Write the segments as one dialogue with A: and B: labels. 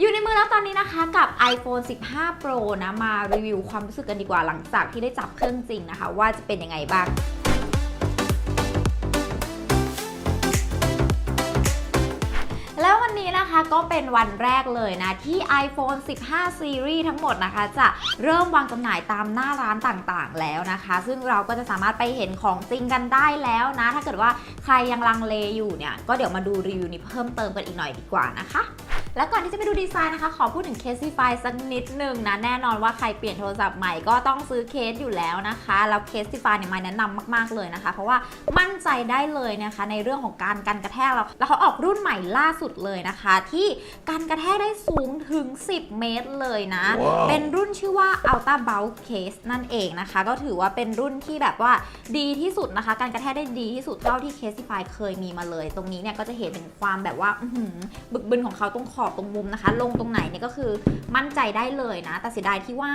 A: อยู่ในมือแล้วตอนนี้นะคะกับ iPhone 15 Pro นะ มารีวิวความรู้สึกกันดีกว่าหลังจากที่ได้จับเครื่องจริงนะคะ ว่าจะเป็นยังไงบ้างแล้ววันนี้นะคะก็เป็นวันแรกเลยนะ ที่ iPhone 15 Series ทั้งหมดนะคะ จะเริ่มวางจำหน่ายตามหน้าร้านต่างๆ แล้วนะคะ ซึ่งเราก็จะสามารถไปเห็นของจริงกันได้แล้วนะ ถ้าเกิดว่าใครยังลังเลอยู่เนี่ย ก็เดี๋ยวมาดูรีวิวนี้เพิ่มเติมกันอีกหน่อยดีกว่านะคะ แล้วก่อนที่จะไปดูดีไซน์นะคะ ขอพูดถึงเคส i ฟสักนิดหนึ่งนะแน่นอนว่าใครเปลี่ยนโทรศัพท์ใหม่ก็ต้องซื้อเคสอยู่แล้วนะคะแล้วเคส i ฟเนี่ยมาแนะนำมาก ๆเลยนะคะ เพราะว่ามั่นใจได้เลยนะคะในเรื่องของการกันกระแทกแล้วแล้วเขาออกรุ่นใหม่ล่าสุดเลยนะคะ ที่กันกระแทกได้สูงถึง 10 เมตรเลยนะ
B: Wow
A: เป็นรุ่นชื่อว่า Ultra Bulk Case นั่นเองนะคะ ก็ถือว่าเป็นรุ่นที่แบบว่าดีที่สุดนะคะ การกระแทกได้ดีที่สุดเท่าที่ Caseify เคยมีมาเลย ตรงนี้เนี่ยก็จะเห็นถึงความแบบว่าอื้อหือบึกบึนของเขาตรงขอบตรงมุมนะคะ ลงตรงไหนเนี่ยก็คือมั่นใจได้เลยนะ แต่เสียดายที่ว่า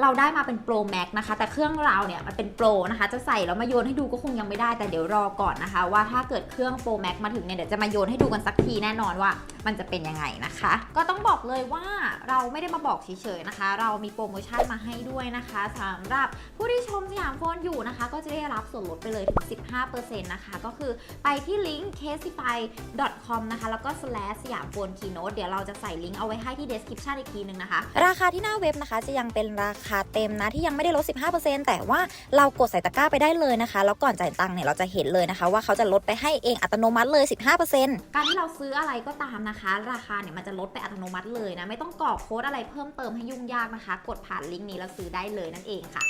A: เราได้มาเป็น Pro Max นะคะ แต่เครื่องเราเนี่ยมันเป็น Pro นะคะ จะใส่แล้วมาโยนให้ดูก็คงยังไม่ได้ แต่เดี๋ยวรอก่อนนะคะ ว่าถ้าเกิดเครื่อง Pro Max มาถึงเนี่ยเดี๋ยวจะมาโยนให้ดูกันสักทีแน่นอนว่ามันจะเป็นยังไงนะคะ ก็ต้องบอกเลยว่าเราไม่ได้มาบอกเฉยๆนะคะ เรามีโปรโมชั่นมาให้ด้วยนะคะสำหรับผู้ที่ชมสยามโฟนอยู่นะคะ ก็จะได้รับส่วนลดไปเลยถึง 15%นะคะ ก็คือไปที่ลิงก์ casify.com นะคะ แล้วก็ slash สยามโฟนคีโนตเดี๋ยวเราจะใส่ลิงก์เอาไว้ให้ที่ description อีกทีนึงนะคะ ราคาที่หน้าเว็บนะคะ จะยังเป็นราคาเต็มนะที่ยังไม่ได้ลด 15%แต่ว่าเรากดใส่ตะกร้าไปได้เลยนะคะ แล้วก่อนจ่ายตังค์เนี่ยเราจะเห็นเลยนะคะ ว่าเขาจะลดไปให้เองอัตโนมัติเลย 15%การที่เราซื้ออะไรก็ตามนะคะ ราคาเนี่ยมันจะลดไปอัตโนมัติเลยนะไม่ต้องกรอกโค้ดอะไรเพิ่มเติมให้ยุ่งยากนะคะ กดผ่านลิงก์นี้แล้วซื้อได้เลยนั่นเองค่ะ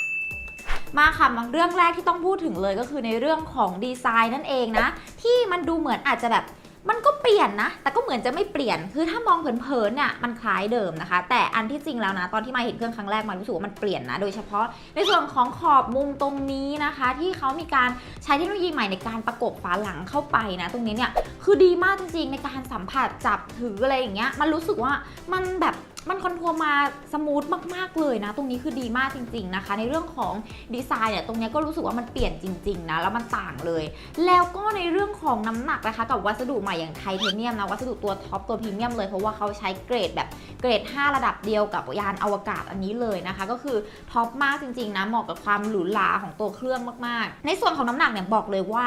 A: มาค่ะมาเรื่องแรกที่ต้องพูดถึงเลยก็คือในเรื่องของดีไซน์นั่นเองนะ ที่มันดูเหมือนอาจจะแบบ มันก็เปลี่ยนนะ แต่ก็เหมือนจะไม่เปลี่ยน คือถ้ามองเผินๆเนี่ยมันคล้ายเดิมนะคะ แต่อันที่จริงแล้วนะ ตอนที่มาเห็นเครื่องครั้งแรกมารู้สึกว่ามันเปลี่ยนนะ โดยเฉพาะในส่วนของขอบมุมตรงนี้นะคะ ที่เขามีการใช้เทคโนโลยีใหม่ในการประกบฝาหลังเข้าไปนะ ตรงนี้เนี่ย คือดีมากจริงๆในการสัมผัสจับถืออะไรอย่างเงี้ย มันรู้สึกว่ามันแบบ มันคอนโทรลมาสมูทมากๆเลยนะ ตรงนี้คือดีมากจริง ๆนะคะ ในเรื่องของดีไซน์เนี่ยตรงนี้ก็รู้สึกว่ามันเปลี่ยนจริงๆนะแล้วมันต่างเลย แล้วก็ในเรื่องของน้ำหนักนะคะกับวัสดุใหม่อย่างไทเทเนียมนะวัสดุตัวท็อปตัวพรีเมียมเลยเพราะว่าเขาใช้เกรดแบบเกรด 5 ระดับเดียวกับยานอวกาศอันนี้เลยนะคะ ก็คือท็อปมากจริงๆนะเหมาะกับความหรูหราของตัวเครื่องมากๆ ในส่วนของน้ำหนักเนี่ยบอกเลยว่า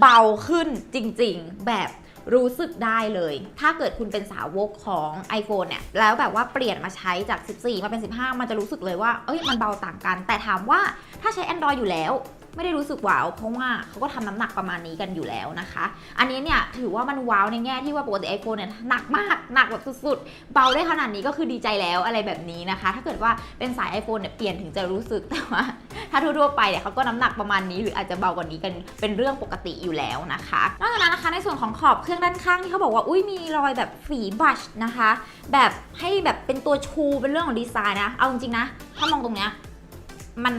A: เบาขึ้นจริง ๆ แบบ รู้สึกได้เลย ถ้าเกิดคุณเป็นสาวกของ iPhone เนี่ย แล้วแบบว่าเปลี่ยนมาใช้จาก 14 มาเป็น 15 มันจะรู้สึกเลยว่า เอ้ย มันเบาต่างกัน แต่ถามว่าถ้าใช้ Android อยู่แล้ว ไม่ได้รู้สึกว้าวเพราะว่าเขาก็ทำน้ำหนักประมาณนี้กันอยู่แล้วนะคะ อันนี้เนี่ยถือว่ามันว้าวในแง่ที่ว่าปกติ iPhone เนี่ยหนักมากหนักแบบสุดๆ เบาได้ขนาดนี้ก็คือดีใจแล้วอะไรแบบนี้นะคะ ถ้าเกิดว่าเป็นสาย iPhone เนี่ยเปลี่ยนถึงจะรู้สึกแต่ว่าถ้าทั่วๆไปเนี่ยเขาก็น้ำหนักประมาณนี้หรืออาจจะเบากว่านี้กันเป็นเรื่องปกติอยู่แล้วนะคะนอกจากนั้นนะคะในส่วนของขอบเครื่องด้านข้างที่เขาบอกว่าอุ้ยมีรอยแบบฝีบัชนะคะ แบบให้แบบเป็นตัวชูเป็นเรื่องของดีไซน์นะเอาจริงๆนะถ้ามองตรงเนี้ย มัน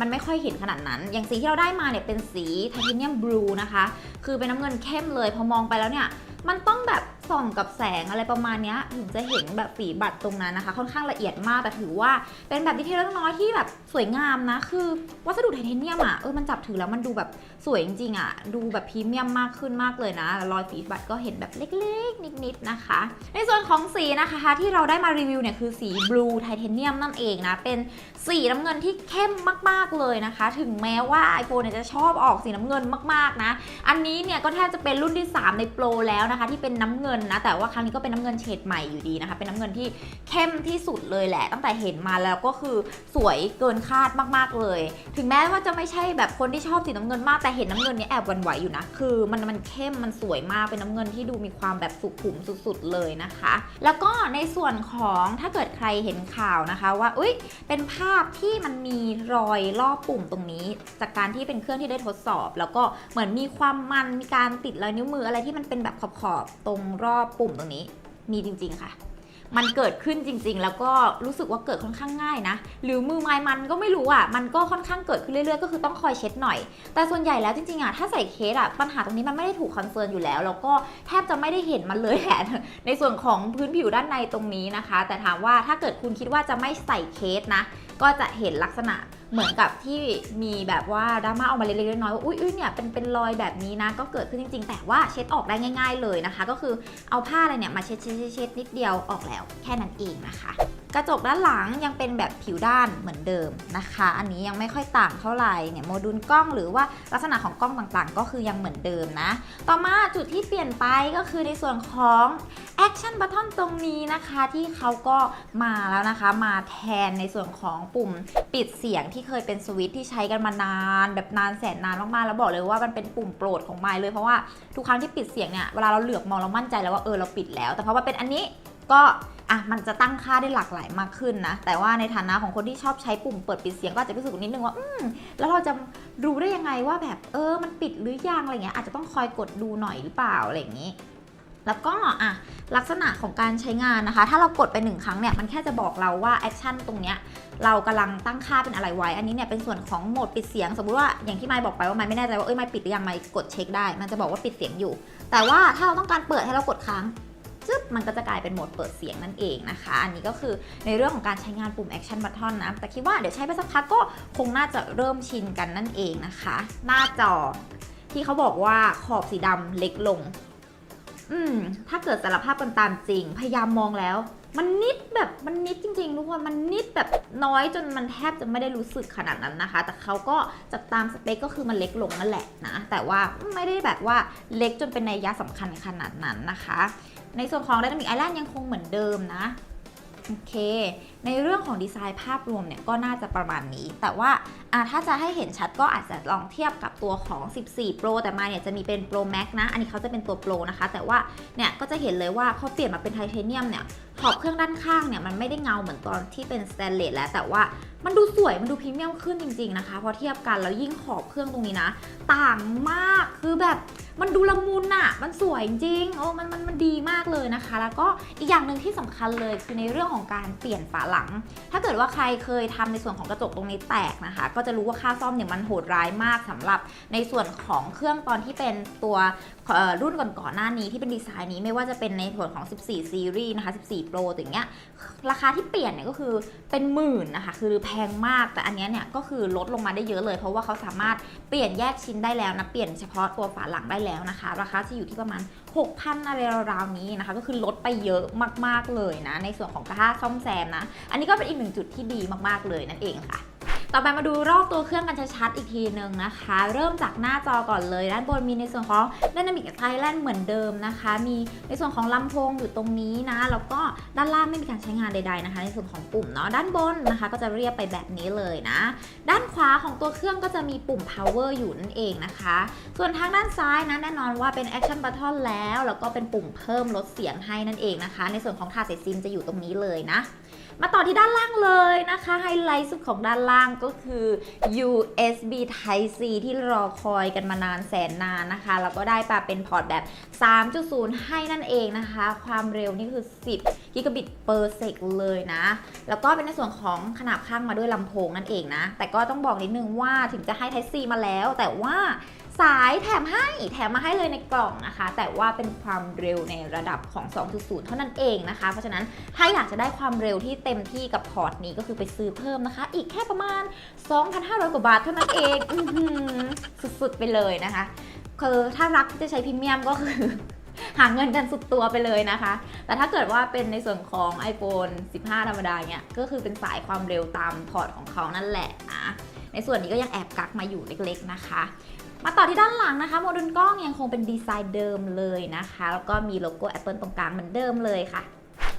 A: มันไม่ค่อยเห็นขนาดนั้น อย่างสีที่เราได้มาเนี่ยเป็นสีไทเทเนียมบลูนะคะ คือเป็นน้ำเงินเข้มเลย พอมองไปแล้วเนี่ย มันต้องแบบ ส่องกับแสงอะไรประมาณนี้ถึงจะเห็นแบบฝีบัตรตรงนั้นนะคะ ค่อนข้างละเอียดมากแต่ถือว่าเป็นแบบดีเทลเล็กน้อยที่แบบสวยงามนะ คือวัสดุไทเทเนียมอะเออมันจับถือแล้วมันดูแบบสวยจริงๆอะดูแบบพรีเมียมมากขึ้นมากเลยนะรอยฝีบัตรก็เห็นแบบเล็ก ๆ นิดๆนะคะ ในส่วนของสีนะคะที่เราได้มารีวิวเนี่ยคือสีบลูไทเทเนียมนั่นเองนะเป็นสีน้ำเงินที่เข้มมากๆเลยนะคะ ถึงแม้ว่า iPhone เนี่ยจะชอบออกสีน้ำเงินมากๆนะ อันนี้เนี่ยก็แทบจะเป็นรุ่นที่ 3 ในโปรแล้วนะคะ ที่เป็นน้ำเงินนะ แต่ว่าครั้งนี้ก็เป็นน้ำเงินเฉดใหม่อยู่ดีนะคะ เป็นน้ำเงินที่เข้มที่สุดเลยแหละ ตั้งแต่เห็นมาแล้วก็คือสวยเกินคาดมากๆเลย ถึงแม้ว่าจะไม่ใช่แบบคนที่ชอบสีน้ำเงินมากแต่เห็นน้ำเงินนี้แอบหวันไหวอยู่นะ คือมันมันเข้มมันสวยมากเป็นน้ำเงินที่ดูมีความแบบสุขุมสุดๆเลยนะคะ แล้วก็ในส่วนของถ้าเกิดใครเห็นข่าวนะคะ ว่าอุ้ยเป็นภาพที่มันมีรอยรอบปุ่มตรงนี้ จากการที่เป็นเครื่องที่ได้ทดสอบ แล้วก็เหมือนมีความมันมีการติดรอยนิ้วมืออะไรที่มันเป็นแบบขอบๆตรงรอบปุ่มตรงนี้มีจริง ๆ ค่ะ มันเกิดขึ้นจริง ๆ แล้วก็รู้สึกว่าเกิดค่อนข้างง่ายนะ หรือมือไม้มันก็ไม่รู้อะ มันก็ค่อนข้างเกิดขึ้นเรื่อยๆ ก็คือต้องคอยเช็ดหน่อย แต่ส่วนใหญ่แล้วจริงๆอะ ถ้าใส่เคสอะ ปัญหาตรงนี้มันไม่ได้ถูกคอนเซิร์นอยู่แล้ว แล้วก็แทบจะไม่ได้เห็นมันเลยแหละในส่วนของพื้นผิวด้านในตรงนี้นะคะ แต่ถามว่าถ้าเกิดคุณคิดว่าจะไม่ใส่เคสนะ ก็จะเห็นลักษณะ เหมือนกับที่มีแบบว่าดราม่าออกมาเล็กๆน้อยๆว่าอุ้ยอุ้ยเนี่ยเป็นเป็นรอยแบบนี้นะก็เกิดขึ้นจริง ๆ แต่ว่าเช็ดออกได้ง่าย ๆ เลยนะคะ ก็คือเอาผ้าอะไรเนี่ยมาเช็ดเช็ดเช็ดนิดเดียวออกแล้วแค่นั้นเองนะคะ ระจกด้านหลังยังเป็นแบบผิวด้านเหมือนเดิมนะคะ อันนี้ยังไม่ค่อยต่างเท่าไหร่เนี่ยโมดูลกล้องหรือว่าลักษณะของกล้องต่างๆ ก็คือยังเหมือนเดิมนะ ต่อมาจุดที่เปลี่ยนไปก็คือในส่วนของ Action Button ตรงนี้นะคะที่เขาก็มาแล้วนะคะ มาแทนในส่วนของปุ่มปิดเสียงที่เคยเป็นสวิตช์ที่ใช้กันมานาน แบบนานแสนนานมากๆ แล้วบอกเลยว่ามันเป็นปุ่มโปรดของไมค์เลยเพราะว่าทุกครั้งที่ปิดเสียงเนี่ยเวลาเราเหลือบมองเรามั่นใจแล้วว่าเออเราปิดแล้ว แต่เพราะว่าเป็นอันนี้ก็ อะมันจะตั้งค่าได้หลากหลายมากขึ้นนะ แต่ว่าในฐานะของคนที่ชอบใช้ปุ่มเปิดปิดเสียงก็อาจจะรู้สึกนิดนึงว่า อืม แล้วเราจะรู้ได้ยังไงว่าแบบเออ มันปิดหรือยังอะไรเงี้ย อาจจะต้องคอยกดดูหน่อยหรือเปล่าอะไรอย่างนี้ แล้วก็อะลักษณะของการใช้งานนะคะ ถ้าเรากดไปหนึ่งครั้งเนี่ย มันแค่จะบอกเราว่าแอคชั่นตรงเนี้ยเรากำลังตั้งค่าเป็นอะไรไว้ อันนี้เนี่ยเป็นส่วนของโหมดปิดเสียง สมมุติว่าอย่างที่ไมค์บอกไปว่าไมค์ไม่แน่ใจว่าเอ้ยไมค์ปิดหรือยังไมค์กดเช็คได้ มันจะบอกว่าปิดเสียงอยู่ แต่ว่าถ้าเราต้องการเปิดให้เรากดค้าง จึ๊บมันก็จะกลายเป็นโหมดเปิดเสียงนั่นเองนะคะ อันนี้ก็คือในเรื่องของการใช้งานปุ่ม Action Button นะ แต่คิดว่าเดี๋ยวใช้ไปสักพักก็คงน่าจะเริ่มชินกันนั่นเองนะคะ หน้าจอที่เขาบอกว่าขอบสีดำเล็กลง อืม ถ้าเกิดสารภาพกันตามจริง พยายามมองแล้ว มันนิดแบบมันนิดจริงๆทุกคนมันนิดแบบน้อยจนมันแทบจะไม่ได้รู้สึกขนาดนั้นนะคะ แต่เขาก็จากตามสเปคก็คือมันเล็กลงนั่นแหละนะ แต่ว่าไม่ได้แบบว่าเล็กจนเป็นในยะสำคัญขนาดนั้นนะคะ ในส่วนของ Dynamic Island ยังคงเหมือนเดิมนะโอเค ในเรื่องของดีไซน์ภาพรวมเนี่ยก็น่าจะประมาณนี้ แต่ว่าถ้าจะให้เห็นชัดก็อาจจะลองเทียบกับตัวของ 14 Pro แต่มาเนี่ยจะมีเป็น Pro Max นะ อันนี้เขาจะเป็นตัว Pro นะคะ แต่ว่าเนี่ยก็จะเห็นเลยว่าพอเปลี่ยนมาเป็นไทเทเนียมเนี่ย ขอบเครื่องด้านข้างเนี่ยมันไม่ได้เงาเหมือนตอนที่เป็นสแตนเลสแล้วแต่ว่ามันดูสวยมันดูพรีเมียมขึ้นจริงๆนะคะพอเทียบกันแล้วยิ่งขอบเครื่องตรงนี้นะ ต่างมากคือแบบมันดูละมุนอะมันสวยจริงโอ้มันมันมันดีมากเลยนะคะ แล้วก็อีกอย่างหนึ่งที่สำคัญเลยคือในเรื่องของการเปลี่ยนฝาหลัง ถ้าเกิดว่าใครเคยทำในส่วนของกระจกตรงนี้แตกนะคะ ก็จะรู้ว่าค่าซ่อมเนี่ยมันโหดร้ายมากสำหรับในส่วนของเครื่องตอนที่เป็นตัว รุ่นก่อนๆหน้านี้ที่เป็นดีไซน์นี้ไม่ว่าจะเป็นในส่วนของ 14 ซีรีส์นะคะ 14 Pro อย่างเงี้ย ราคาที่เปลี่ยนเนี่ยก็คือเป็นหมื่นนะคะ คือแพงมาก แต่อันนี้เนี่ยก็คือลดลงมาได้เยอะเลย เพราะว่าเขาสามารถเปลี่ยนแยกชิ้นได้แล้วนะ เปลี่ยนเฉพาะตัวฝาหลังได้แล้วนะคะ ราคาจะอยู่ที่ประมาณ 6,000 อะไรราวๆนี้นะคะ ก็คือลดไปเยอะมากๆเลยนะ ในส่วนของค่าซ่อมแซมนะ อันนี้ก็เป็นอีกหนึ่งจุดที่ดีมากๆเลยนั่นเองค่ะ ต่อไปมาดูรอบตัวเครื่องกันชัดๆอีกทีหนึ่งนะคะ เริ่มจากหน้าจอก่อนเลย ด้านบนมีในส่วนของ Dynamic Island เหมือนเดิมนะคะ มีในส่วนของลำโพงอยู่ตรงนี้นะแล้วก็ด้านล่างไม่มีการใช้งานใดๆนะคะ ในส่วนของปุ่มเนาะด้านบนนะคะ ก็จะเรียบไปแบบนี้เลยนะ ด้านขวาของตัวเครื่องก็จะมีปุ่ม power อยู่นั่นเองนะคะ ส่วนทางด้านซ้ายนะแน่นอนว่าเป็น action button แล้ว แล้วก็เป็นปุ่มเพิ่มลดเสียงให้นั่นเองนะคะ ในส่วนของถาดใส่ซิมจะอยู่ตรงนี้เลยนะ มาต่อที่ด้านล่างเลยนะคะไฮไลท์สุดของด้านล่างก็คือ USB Type C ที่รอคอยกันมานานแสนนานนะคะ แล้วก็ได้ปาเป็นพอร์ตแบบ 3.0 ให้นั่นเองนะคะ ความเร็วนี่คือ 10กิกะบิตเปอร์เซกเลยนะ แล้วก็เป็นในส่วนของขนาบข้างมาด้วยลำโพงนั่นเองนะ แต่ก็ต้องบอกนิดนึงว่าถึงจะให้ Type C มาแล้ว แต่ว่า สายแถมให้แถมมาให้เลยในกล่องนะคะ แต่ว่าเป็นความเร็วในระดับของ 2.0 เท่านั้นเองนะคะ เพราะฉะนั้นถ้าอยากจะได้ความเร็วที่เต็มที่กับพอร์ตนี้ก็คือไปซื้อเพิ่มนะคะ อีกแค่ประมาณ 2,500 กว่าบาทเท่านั้นเองอสุดๆไปเลยนะคะคือถ้ารักที่จะใช้พรีเมียมก็คือหาเงินกันสุดตัวไปเลยนะคะ แต่ถ้าเกิดว่าเป็นในส่วนของ iPhone 15 ธรรมดาเนี่ย ก็คือเป็นสายความเร็วตามพอร์ตของเขานั่นแหละนะ ในส่วนนี้ก็ยังแอบกักมาอยู่เล็กๆนะคะ มาต่อที่ด้านหลังนะคะโมดูลกล้องยังคงเป็นดีไซน์เดิมเลยนะคะ แล้วก็มีโลโก้ Apple ตรงกลางเหมือนเดิมเลยค่ะ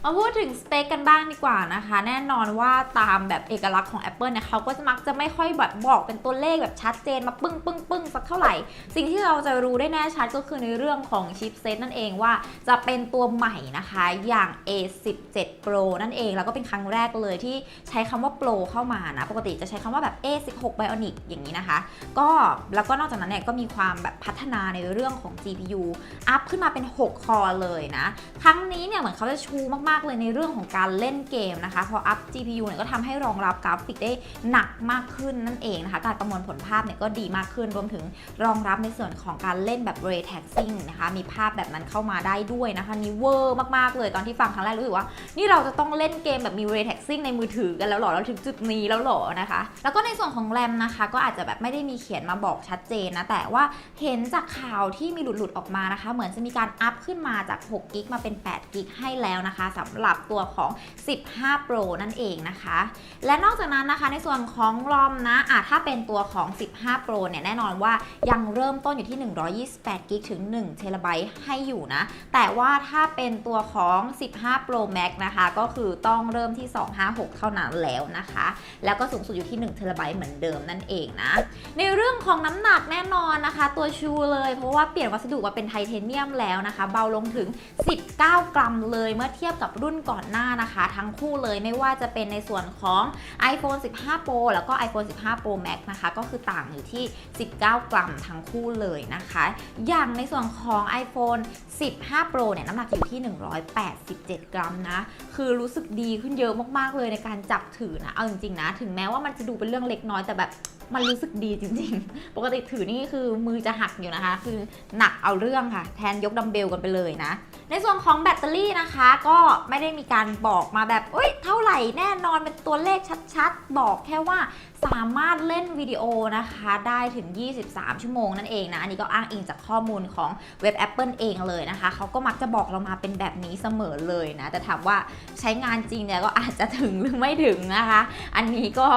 A: มาพูดถึงสเปคกันบ้างดีกว่านะคะ แน่นอนว่าตามแบบเอกลักษณ์ของ Apple เนี่ยเขาก็จะมักจะไม่ค่อยแบบบอกเป็นตัวเลขแบบชัดเจนมาปึ้งปึ้งปึ้งสักเท่าไหร่ สิ่งที่เราจะรู้ได้แน่ชัดก็คือในเรื่องของชิปเซตนั่นเองว่าจะเป็นตัวใหม่นะคะอย่าง A17 Pro นั่นเอง แล้วก็เป็นครั้งแรกเลยที่ใช้คำว่า Pro เข้ามานะ ปกติจะใช้คำว่าแบบ A16 Bionic อย่างนี้นะคะ ก็แล้วก็นอกจากนั้นเนี่ยก็มีความแบบพัฒนาในเรื่องของ GPU อัพขึ้นมาเป็น 6 คอเลยนะ ครั้งนี้เนี่ยเหมือนเขาจะชูมากๆเลยในเรื่องของการเล่นเกมนะคะพออัพ GPU เนี่ยก็ทำให้รองรับกราฟิกได้หนักมากขึ้นนั่นเองนะคะการประมวลผลภาพเนี่ยก็ดีมากขึ้นรวมถึงรองรับในส่วนของการเล่นแบบ ray tracing นะคะมีภาพแบบนั้นเข้ามาได้ด้วยนะคะนี่เวอร์มากๆเลยตอนที่ฟังครั้งแรกรู้สึกว่า นี่เราจะต้องเล่นเกมแบบมี ray tracing ในมือถือกันแล้วหรอเราถึงจุดนี้แล้วหรอนะคะ แล้วก็ในส่วนของแรมนะคะก็อาจจะแบบไม่ได้มีเขียนมาบอกชัดเจนนะแต่ว่าเห็นจากข่าวที่มีหลุดๆออกมานะคะ เหมือนจะมีการอัพขึ้นมาจาก6กิกมาเป็น8กิกให้แล้วนะคะสำหรับตัวของ 15 Pro นั่นเองนะคะ และนอกจากนั้นนะคะในส่วนของรอมนะอะถ้าเป็นตัวของ 15 Pro เนี่ยแน่นอนว่ายังเริ่มต้นอยู่ที่ 128กิกถึง1เทราไบต์ให้อยู่นะ แต่ว่าถ้าเป็นตัวของ 15 Pro Max นะคะ ก็คือต้องเริ่มที่ 256 เท่านั้นแล้วนะคะ แล้วก็สูงสุดอยู่ที่1เทราไบต์เหมือนเดิมนั่นเองนะ ในเรื่องของน้ำหนักแน่นอนนะคะ ตัวชูเลย เพราะว่าเปลี่ยนวัสดุมาเป็นไทเทเนียมแล้วนะคะ เบาลงถึง 19 กรัมเลยเมื่อเทียบกับกับรุ่นก่อนหน้านะคะ ทั้งคู่เลยไม่ว่าจะเป็นในส่วนของ iPhone 15 Pro แล้วก็ iPhone 15 Pro Max นะคะ ก็คือต่างอยู่ที่ 19 กรัมทั้งคู่เลยนะคะ อย่างในส่วนของ iPhone 15 Pro เนี่ยน้ำหนักอยู่ที่ 187 กรัมนะ คือรู้สึกดีขึ้นเยอะมากๆเลยในการจับถือนะ เอาจริงๆนะ ถึงแม้ว่ามันจะดูเป็นเรื่องเล็กน้อยแต่แบบมันรู้สึกดีจริงๆ ปกติถือนี่คือมือจะหักอยู่นะคะ คือหนักเอาเรื่องค่ะ แทนยกดัมเบลกันไปเลยนะ ในส่วนของแบตเตอรี่นะคะ ก็ไม่ได้มีการบอกมาแบบเอ้ยเท่าไหร่แน่นอนเป็นตัวเลขชัดๆ บอกแค่ว่าสามารถเล่นวิดีโอนะคะ ได้ถึง 23 ชั่วโมงนั่นเองนะ อันนี้ก็อ้างอิงจากข้อมูลของเว็บ Apple เองเลยนะคะ เขาก็มักจะบอกเรามาเป็นแบบนี้เสมอเลยนะ แต่ถามว่าใช้งานจริงเนี่ยก็อาจจะถึงหรือไม่ถึงนะคะ อันนี้ก็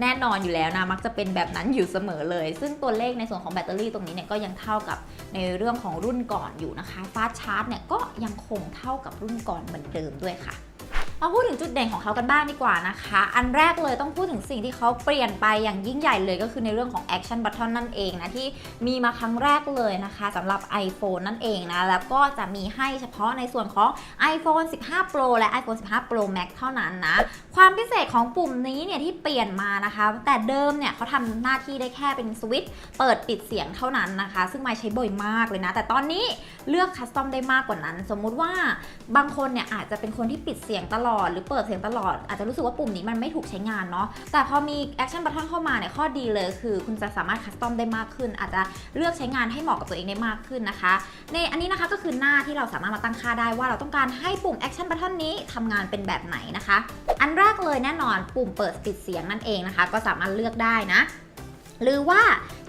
A: แน่นอนอยู่แล้วนะ มักจะเป็นแบบนั้นอยู่เสมอเลย ซึ่งตัวเลขในส่วนของแบตเตอรี่ตรงนี้เนี่ยก็ยังเท่ากับในเรื่องของรุ่นก่อนอยู่นะคะฟาสชาร์จเนี่ยก็ยังคงเท่ากับรุ่นก่อนเหมือนเดิมด้วยค่ะ มาพูดถึงจุดเด่นของเขากันบ้างดีกว่านะคะ อันแรกเลยต้องพูดถึงสิ่งที่เขาเปลี่ยนไปอย่างยิ่งใหญ่เลยก็คือในเรื่องของ Action Button นั่นเองนะ ที่มีมาครั้งแรกเลยนะคะสำหรับ iPhone นั่นเองนะ แล้วก็จะมีให้เฉพาะในส่วนของ iPhone 15 Pro และ iPhone 15 Pro Max เท่านั้นนะ ความพิเศษของปุ่มนี้เนี่ยที่เปลี่ยนมานะคะ แต่เดิมเนี่ยเขาทำหน้าที่ได้แค่เป็นสวิตช์เปิดปิดเสียงเท่านั้นนะคะ ซึ่งไม่ใช้บ่อยมากเลยนะ แต่ตอนนี้เลือกคัสตอมได้มากกว่านั้น สมมุติว่าบางคนเนี่ยอาจจะเป็นคนที่ปิดเสียงตลอดหรือเปิดเสียงตลอด อาจจะรู้สึกว่าปุ่มนี้มันไม่ถูกใช้งานเนาะแต่พอมี Action Button เข้ามาเนี่ยข้อดีเลยคือคุณจะสามารถคัสตอมได้มากขึ้น อาจจะเลือกใช้งานให้เหมาะกับตัวเองได้มากขึ้นนะคะ ในอันนี้นะคะก็คือหน้าที่เราสามารถมาตั้งค่าได้ว่าเราต้องการให้ปุ่ม Action Button นี้ทำงานเป็นแบบไหนนะคะ อันแรกเลยแน่นอนปุ่มเปิดปิดเสียงนั่นเองนะคะ ก็สามารถเลือกได้นะหรือว่า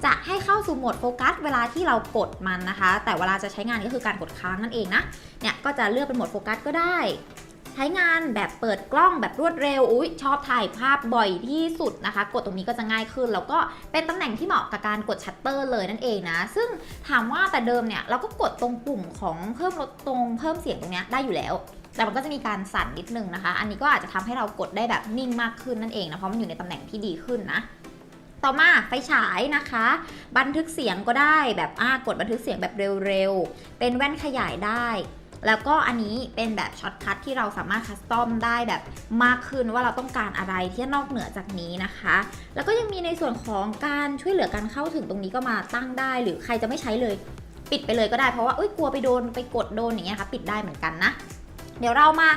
A: จะให้เข้าสู่โหมดโฟกัสเวลาที่เรากดมันนะคะ แต่เวลาจะใช้งานก็คือการกดค้างนั่นเองนะเนี่ยก็จะเลือกเป็นโหมดโฟกัสก็ได้ ใช้งานแบบเปิดกล้องแบบรวดเร็วอุ้ยชอบถ่ายภาพบ่อยที่สุดนะคะ กดตรงนี้ก็จะง่ายขึ้น แล้วก็เป็นตำแหน่งที่เหมาะกับการกดชัตเตอร์เลยนั่นเองนะ ซึ่งถามว่าแต่เดิมเนี่ยเราก็กดตรงปุ่มของเพิ่มลดตรงเพิ่มเสียงตรงเนี้ยได้อยู่แล้วแต่มันก็จะมีการสั่นนิดนึงนะคะ อันนี้ก็อาจจะทำให้เรากดได้แบบนิ่งมากขึ้นนั่นเองนะ เพราะมันอยู่ในตำแหน่งที่ดีขึ้นนะ ต่อมาไฟฉายนะคะ บันทึกเสียงก็ได้แบบอ่ากดบันทึกเสียงแบบเร็วๆ เป็นแว่นขยายได้ แล้วก็อันนี้เป็นแบบช็อตคัทที่เราสามารถคัสตอมได้แบบมากขึ้นว่าเราต้องการอะไรที่นอกเหนือจากนี้นะคะ แล้วก็ยังมีในส่วนของการช่วยเหลือการเข้าถึงตรงนี้ก็มาตั้งได้ หรือใครจะไม่ใช้เลย ปิดไปเลยก็ได้เพราะว่าเอ้ยกลัวไปโดนไปกดโดนอย่างเงี้ยค่ะปิดได้เหมือนกันนะเดี๋ยวเรามา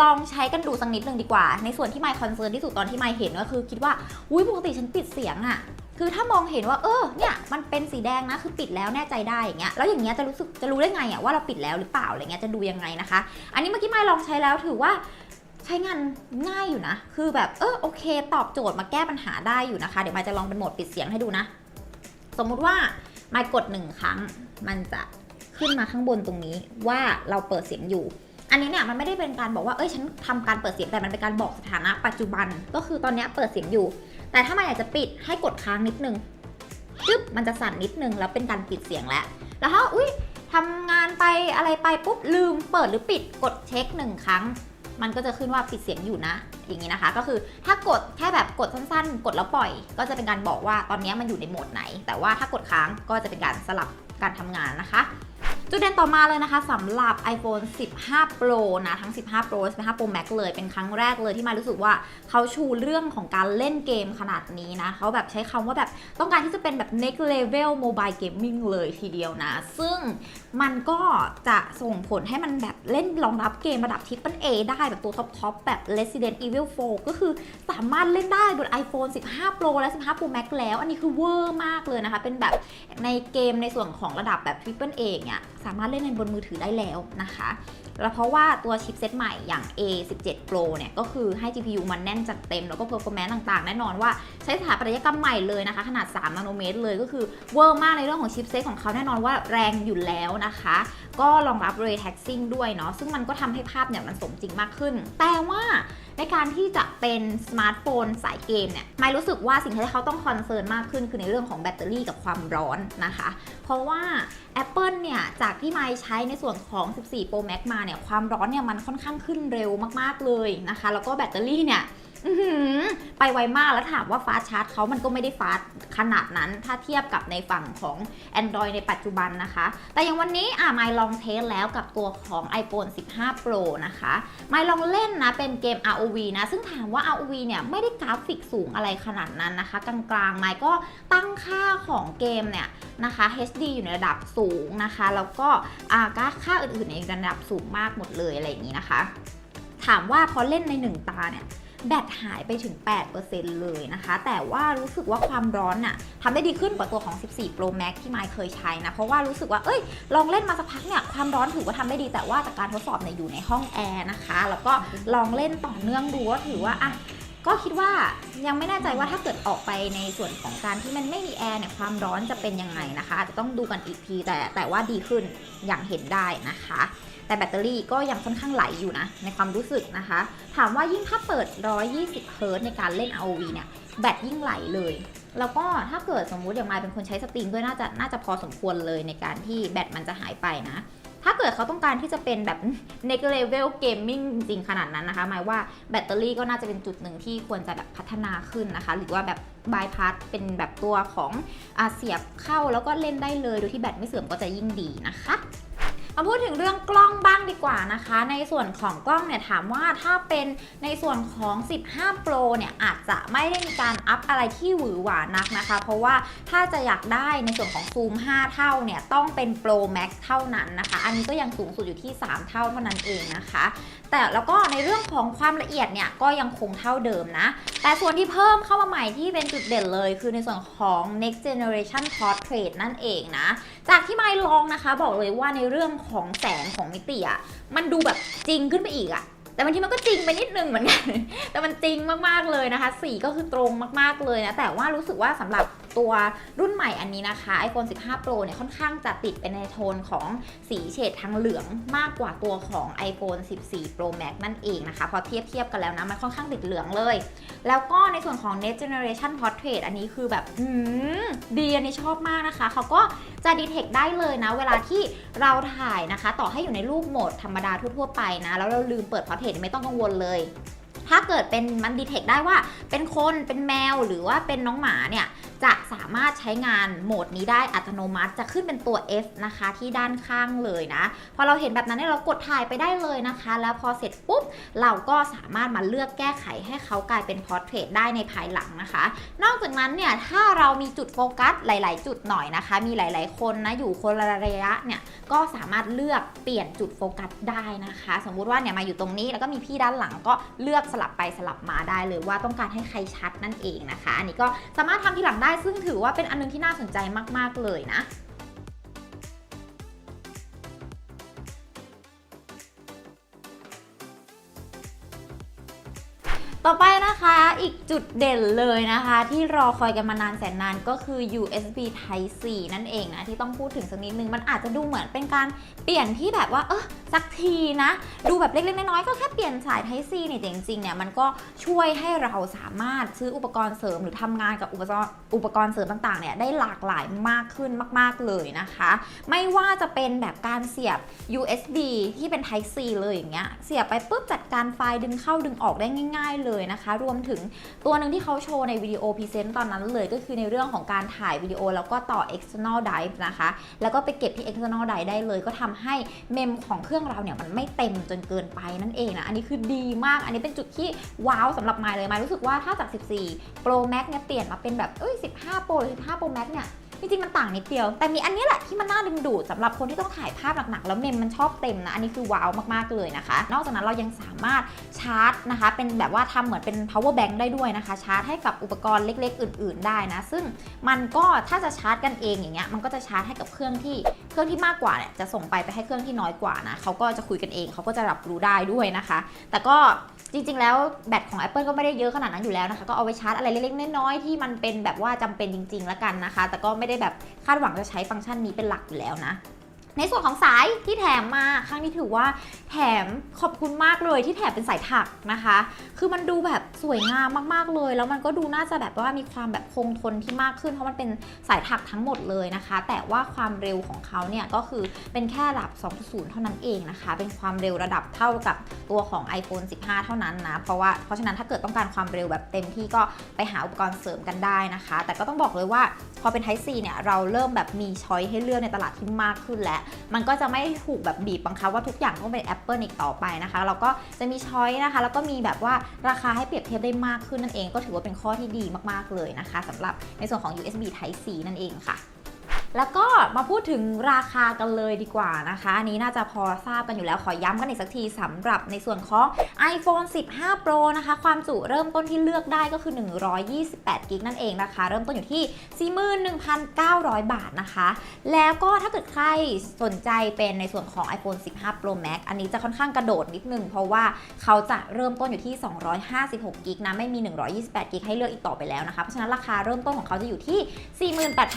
A: ลองใช้กันดูสักนิดหนึ่งดีกว่า ในส่วนที่ไมค์คอนเซิร์นที่สุดตอนที่ไมค์เห็นก็คือ คิดว่าอุ้ยปกติฉันปิดเสียงอะ คือถ้ามองเห็นว่าเออเนี่ยมันเป็นสีแดงนะคือปิดแล้วแน่ใจได้อย่างเงี้ยแล้วอย่างเงี้ยจะรู้สึกจะรู้ได้ไงอะว่าเราปิดแล้วหรือเปล่าอะไรเงี้ยจะดูยังไงนะคะ อันนี้เมื่อกี้ไมค์ลองใช้แล้วถือว่าใช้งานง่ายอยู่นะ คือแบบเออโอเค ตอบโจทย์มาแก้ปัญหาได้อยู่นะคะ เดี๋ยวไมค์จะลองเป็นโหมดปิดเสียงให้ดูนะ สมมุติว่าไมค์กดหนึ่งครั้ง มันจะขึ้นมาข้างบนตรงนี้ว่าเราเปิดเสียงอยู่ อันนี้เนี่ยมันไม่ได้เป็นการบอกว่า เอ้ยฉันทำการเปิดเสียงแต่มันเป็นการบอกสถานะปัจจุบัน ก็คือตอนนี้เปิดเสียงอยู่ แต่ถ้ามันอยากจะปิดให้กดค้างนิดนึงจึ๊บมันจะสั่นนิดนึงแล้วเป็นการปิดเสียงแล้ว แล้วถ้าอุ้ยทำงานไปอะไรไปปุ๊บลืมเปิดหรือปิดกดเช็คหนึ่งครั้ง มันก็จะขึ้นว่าปิดเสียงอยู่นะ อย่างนี้นะคะ ก็คือถ้ากดแค่แบบกดสั้นๆ กดแล้วปล่อย ก็จะเป็นการบอกว่าตอนนี้มันอยู่ในโหมดไหน แต่ว่าถ้ากดค้างก็จะเป็นการสลับ การทำงานนะคะจุดเด่นต่อมาเลยนะคะสำหรับ iPhone 15 Pro นะทั้ง 15 Pro 15 Pro Max เลยเป็นครั้งแรกเลยที่มารู้สึกว่าเขาชูเรื่องของการเล่นเกมขนาดนี้นะเขาแบบใช้คำว่าแบบต้องการที่จะเป็นแบบ next level mobile gaming เลยทีเดียวนะ ซึ่ง มันก็จะส่งผลให้มันแบบเล่นรองรับเกมระดับ Triple A ได้แบบตัวท็อปๆแบบ Resident Evil 4 ก็คือสามารถเล่นได้บน iPhone 15 Pro และ 15 Pro Max แล้ว อันนี้คือเวอร์มากเลยนะคะ เป็นแบบในเกมในส่วนของระดับแบบ Triple A เนี่ยสามารถเล่นในบนมือถือได้แล้วนะคะแล้วเพราะว่าตัวชิปเซตใหม่อย่าง A17 Pro เนี่ย ก็คือให้ GPU มันแน่นจัดเต็ม แล้วก็ performance ต่างๆ แน่นอนว่าใช้สถาปัตยกรรมใหม่เลยนะคะ ขนาด 3 นาโนเมตรเลยก็คือเวอร์มากในเรื่องของชิปเซตของเขาแน่นอนว่าแรงอยู่แล้วนะคะ ก็รองรับ ray tracing ด้วยเนาะซึ่งมันก็ทำให้ภาพเนี่ยมันสมจริงมากขึ้น แต่ว่าในการที่จะเป็นสมาร์ทโฟนสายเกมเนี่ยไม่รู้สึกว่าสิ่งที่เขาต้องคอนเซิร์นมากขึ้นคือในเรื่องของแบตเตอรี่กับความร้อนนะคะ เพราะว่า Apple เนี่ย จากที่ไม่ใช้ในส่วนของ 14 Pro Max มาเนี่ย ความร้อนเนี่ยมันค่อนข้างขึ้นเร็วมาก ๆ เลยนะคะ แล้วก็แบตเตอรี่เนี่ย อื้อหือไปไวมากแล้วถามว่าฟาสต์ชาร์จเขามันก็ไม่ได้ฟาสต์ขนาดนั้น ถ้าเทียบกับในฝั่งของ Android ในปัจจุบันนะคะ แต่อย่างวันนี้อะไม่ลองเทสแล้วกับตัวของ iPhone 15 Pro นะคะไม่ลองเล่นนะเป็นเกม ROV นะซึ่งถามว่า ROV เนี่ยไม่ได้กราฟิกสูงอะไรขนาดนั้นนะคะ กลางๆไม่ก็ตั้งค่าของเกมเนี่ยนะคะ HD อยู่ในระดับสูงนะคะ แล้วก็อ่าค่าอื่นๆในระดับสูงมากหมดเลยอะไรอย่างนี้นะคะ ถามว่าพอเล่นใน1ตาเนี่ย แบตหายไปถึง 8%เลยนะคะ แต่ว่ารู้สึกว่าความร้อนน่ะทำได้ดีขึ้นกว่าตัวของ 14 Pro Max ที่ไมค์เคยใช้นะ เพราะว่ารู้สึกว่า เอ้ย ลองเล่นมาสักพักเนี่ย ความร้อนถือว่าทำได้ดี แต่ว่าจากการทดสอบเนี่ยอยู่ในห้องแอร์นะคะ แล้วก็ลองเล่นต่อเนื่องดูก็ถือว่าอะก็คิดว่ายังไม่แน่ใจว่าถ้าเกิดออกไปในส่วนของการที่มันไม่มีแอร์เนี่ยความร้อนจะเป็นยังไงนะคะอาจจะต้องดูกันอีกทีแต่แต่ว่าดีขึ้นอย่างเห็นได้นะคะ แต่แบตเตอรี่ก็ยังค่อนข้างไหลอยู่นะ ในความรู้สึกนะคะ ถามว่ายิ่งถ้าเปิด 120เฮิร์ตในการเล่น ROV เนี่ยแบตยิ่งไหลเลย แล้วก็ถ้าเกิดสมมุติอย่างไมค์เป็นคนใช้สตรีมด้วยน่าจะน่าจะพอสมควรเลยในการที่แบตมันจะหายไปนะ ถ้าเกิดเขาต้องการที่จะเป็นแบบ next level gaming จริงขนาดนั้นนะคะหมายว่าแบตเตอรี่ก็น่าจะเป็นจุดหนึ่งที่ควรจะแบบพัฒนาขึ้นนะคะ หรือว่าแบบบายพาสเป็นแบบตัวของอาเสียบเข้าแล้วก็เล่นได้เลยโดยที่แบตไม่เสื่อมก็จะยิ่งดีนะคะ มาพูดถึงเรื่องกล้องบ้างดีกว่านะคะ ในส่วนของกล้องเนี่ยถามว่าถ้าเป็นในส่วนของ 15 Pro เนี่ยอาจจะไม่ได้มีการอัพอะไรที่หวือหวานักนะคะ เพราะว่าถ้าจะอยากได้ในส่วนของซูม 5 เท่าเนี่ยต้องเป็น Pro Max เท่านั้นนะคะ อันนี้ก็ยังสูงสุดอยู่ที่ 3 เท่าเท่านั้นเองนะคะแต่แล้วก็ในเรื่องของความละเอียดเนี่ยก็ยังคงเท่าเดิมนะ แต่ส่วนที่เพิ่มเข้ามาใหม่ที่เป็นจุดเด่นเลย คือในส่วนของ next generation portrait นั่นเองนะ จากที่ไม่ลองนะคะ บอกเลยว่าในเรื่องของแสงของมิติอะมันดูแบบจริงขึ้นไปอีกอะแต่บางทีมันก็จริงไปนิดนึงเหมือนกัน แต่มันจริงมากๆเลยนะคะ สีก็คือตรงมากๆเลยนะ แต่ว่ารู้สึกว่าสำหรับ ตัวรุ่นใหม่อันนี้นะคะ iPhone 15 Pro เนี่ยค่อนข้างจะติดเป็นในโทนของสีเฉดทางเหลืองมากกว่าตัวของ iPhone 14 Pro Max นั่นเองนะคะพอเทียบเทียบกันแล้วนะ มันค่อนข้างติดเหลืองเลย แล้วก็ในส่วนของ Next Generation Portrait อันนี้คือแบบดีอันนี้ชอบมากนะคะ เขาก็จะดีเทคได้เลยนะ เวลาที่เราถ่ายนะคะ ต่อให้อยู่ในรูปโหมดธรรมดาทั่วๆไปนะ แล้วเราลืมเปิด Portrait ไม่ต้องกังวลเลย ถ้าเกิดเป็นมันดีเทคได้ว่าเป็นคนเป็นแมวหรือว่าเป็นน้องหมาเนี่ยจะสามารถใช้งานโหมดนี้ได้อัตโนมัติจะขึ้นเป็นตัว F นะคะที่ด้านข้างเลยนะพอเราเห็นแบบนั้นเนี่ยเรากดถ่ายไปได้เลยนะคะ แล้วพอเสร็จปุ๊บเราก็สามารถมาเลือกแก้ไขให้เขากลายเป็นพอร์เทรตได้ในภายหลังนะคะ นอกจากนั้นเนี่ยถ้าเรามีจุดโฟกัสหลาย ๆ จุดหน่อยนะคะ มีหลาย ๆ คนนะอยู่คนละระยะเนี่ยก็สามารถเลือกเปลี่ยนจุดโฟกัสได้นะคะ สมมุติว่าเนี่ยมาอยู่ตรงนี้แล้วก็มีพี่ด้านหลังก็เลือกสลับไปสลับมาได้เลยว่าต้องการให้ใครชัดนั่นเองนะคะ อันนี้ก็สามารถทำทีหลังได้ซึ่งถือว่าเป็นอันนึงที่น่าสนใจมาก ๆ เลยนะ ต่อไปนะคะอีกจุดเด่นเลยนะคะ ที่รอคอยกันมานานแสนนานก็คือ USB Type C นั่นเองนะ ที่ต้องพูดถึงสักนิดนึง มันอาจจะดูเหมือนเป็นการเปลี่ยนที่แบบว่า เออสักทีนะ ดูแบบเล็กๆน้อยๆก็แค่เปลี่ยนสาย Type C เนี่ยจริงๆเนี่ยมันก็ช่วยให้เราสามารถซื้ออุปกรณ์เสริมหรือทำงานกับอุปกรณ์อุปกรณ์เสริมต่างๆเนี่ยได้หลากหลายมากขึ้นมาก ๆเลยนะคะ ไม่ว่าจะเป็นแบบการเสียบ USB ที่เป็น Type C เลยอย่างเงี้ยเสียบไปปุ๊บจัดการไฟล์ดึงเข้าดึงออกได้ง่าย ๆ เลยเลยนะคะ รวมถึงตัวหนึ่งที่เขาโชว์ในวิดีโอพรีเซนต์ตอนนั้นเลยก็คือในเรื่องของการถ่ายวิดีโอแล้วก็ต่อ external drive นะคะ แล้วก็ไปเก็บที่ external drive ได้เลย ก็ทำให้เมมของเครื่องเราเนี่ยมันไม่เต็มจนเกินไปนั่นเองนะ อันนี้คือดีมาก อันนี้เป็นจุดที่ว้าวสำหรับมายเลยมายรู้สึกว่าถ้าจาก 14 Pro Max เนี่ยเปลี่ยนมาเป็นแบบเอ้ย 15 Pro หรือ 15 Pro Max เนี่ย จริงๆมันต่างนิดเดียว แต่มีอันนี้แหละที่มันน่าดึงดูดสำหรับคนที่ต้องถ่ายภาพหนักๆแล้วเมมมันชอบเต็มนะ อันนี้คือว้าวมากๆเลยนะคะ นอกจากนั้นเรายังสามารถชาร์จนะคะ เป็นแบบว่าทำเหมือนเป็น power bank ได้ด้วยนะคะ ชาร์จให้กับอุปกรณ์เล็ก ๆ อื่น ๆ ได้นะ ซึ่งมันก็ถ้าจะชาร์จกันเองอย่างเงี้ยมันก็จะชาร์จให้กับเครื่องที่เครื่องที่มากกว่าเนี่ยจะส่งไปไปให้เครื่องที่น้อยกว่านะเขาก็จะคุยกันเองเขาก็จะรับรู้ได้ด้วยนะคะ แต่ก็ จริง ๆ แล้วแบตของ Apple ก็ไม่ได้เยอะขนาดนั้นอยู่แล้วนะคะ ก็เอาไว้ชาร์จอะไรเล็กๆน้อยๆที่มันเป็นแบบว่าจำเป็นจริงๆแล้วกันนะคะ แต่ก็ไม่ได้แบบคาดหวังจะใช้ฟังก์ชันนี้เป็นหลักอยู่แล้วนะ ในส่วนของสายที่แถมมาครั้งนี้ถือว่าแถมขอบคุณมากเลยที่แถมเป็นสายถักนะคะ คือมันดูแบบสวยงามมากๆเลย แล้วมันก็ดูน่าจะแบบว่ามีความแบบคงทนที่มากขึ้น เพราะมันเป็นสายถักทั้งหมดเลยนะคะ แต่ว่าความเร็วของเขาเนี่ยก็คือเป็นแค่ระดับ 2.0 เท่านั้นเองนะคะ เป็นความเร็วระดับเท่ากับตัวของ iPhone 15 เท่านั้นนะเพราะว่าเพราะฉะนั้นถ้าเกิดต้องการความเร็วแบบเต็มที่ก็ไปหาอุปกรณ์เสริมกันได้นะคะ แต่ก็ต้องบอกเลยว่าพอเป็น Type C เนี่ยเราเริ่มแบบมีช้อยให้เลือกในตลาดที่มากขึ้นแล้วมันก็จะไม่ถูกแบบบีบบังคับว่าทุกอย่างต้องเป็น Apple อีกต่อไปนะคะเราก็จะมีช้อยนะคะ แล้วก็มีแบบว่าราคาให้เปรียบเทียบได้มากขึ้นนั่นเอง ก็ถือว่าเป็นข้อที่ดีมากๆเลยนะคะสำหรับในส่วนของ USB Type C นั่นเองค่ะ แล้วก็มาพูดถึงราคากันเลยดีกว่านะคะ อันนี้น่าจะพอทราบกันอยู่แล้วขอย้ำกันอีกสักทีสำหรับในส่วนของ iPhone 15 Pro นะคะ ความจุเริ่มต้นที่เลือกได้ก็คือ 128กิกนั่นเองนะคะ เริ่มต้นอยู่ที่ 41,900 บาทนะคะ แล้วก็ถ้าเกิดใครสนใจเป็นในส่วนของ iPhone 15 Pro Max อันนี้จะค่อนข้างกระโดดนิดนึง เพราะว่าเขาจะเริ่มต้นอยู่ที่ 256กิกนะ ไม่มี 128กิกให้เลือกอีกต่อไปแล้วนะคะ เพราะฉะนั้นราคาเริ่มต้นของเขาจะอยู่ที่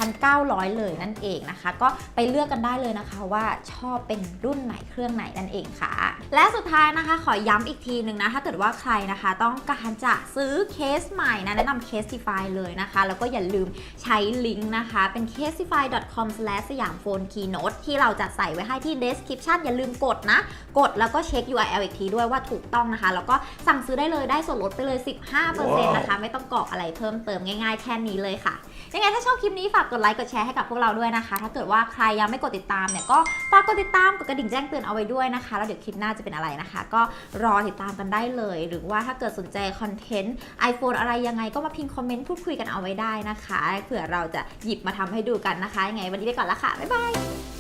A: 48,900 เลยนั่นเองนะคะ ก็ไปเลือกกันได้เลยนะคะว่าชอบเป็นรุ่นไหนเครื่องไหนนั่นเองค่ะ และสุดท้ายนะคะ ขอย้ำอีกทีหนึ่งนะถ้าเกิดว่าใครนะคะ ต้องการจะซื้อเคสใหม่นะแนะนำ Casetify เลยนะคะ แล้วก็อย่าลืมใช้ลิงก์นะคะเป็น casetify.com s y a m phone keynote ที่เราจะใส่ไว้ให้ที่ description อย่าลืมกดนะ กดแล้วก็เช็ค URL อีกทีด้วยว่าถูกต้องนะคะ แล้วก็สั่งซื้อได้เลยได้ส่วนลดไปเลย 15%นะคะ ไม่ต้องกรอกอะไรเพิ่มเติมง่ายๆแค่นี้เลยค่ะ ยังไงถ้าชอบคลิปนี้ฝากกดไลค์กดแชร์ให้กับพวกเราด้วยนะคะ ถ้าเกิดว่าใครยังไม่กดติดตามเนี่ยก็ฝากกดติดตามกดกระดิ่งแจ้งเตือนเอาไว้ด้วยนะคะ แล้วเดี๋ยวคลิปหน้าจะเป็นอะไรนะคะ ก็รอติดตามกันได้เลย หรือว่าถ้าเกิดสนใจคอนเทนต์ iPhone อะไรยังไงก็มาพิมพ์คอมเมนต์พูดคุยกันเอาไว้ได้นะคะเผื่อเราจะหยิบมาทำให้ดูกันนะคะยังไงวันนี้ไปก่อนละค่ะบ๊ายบาย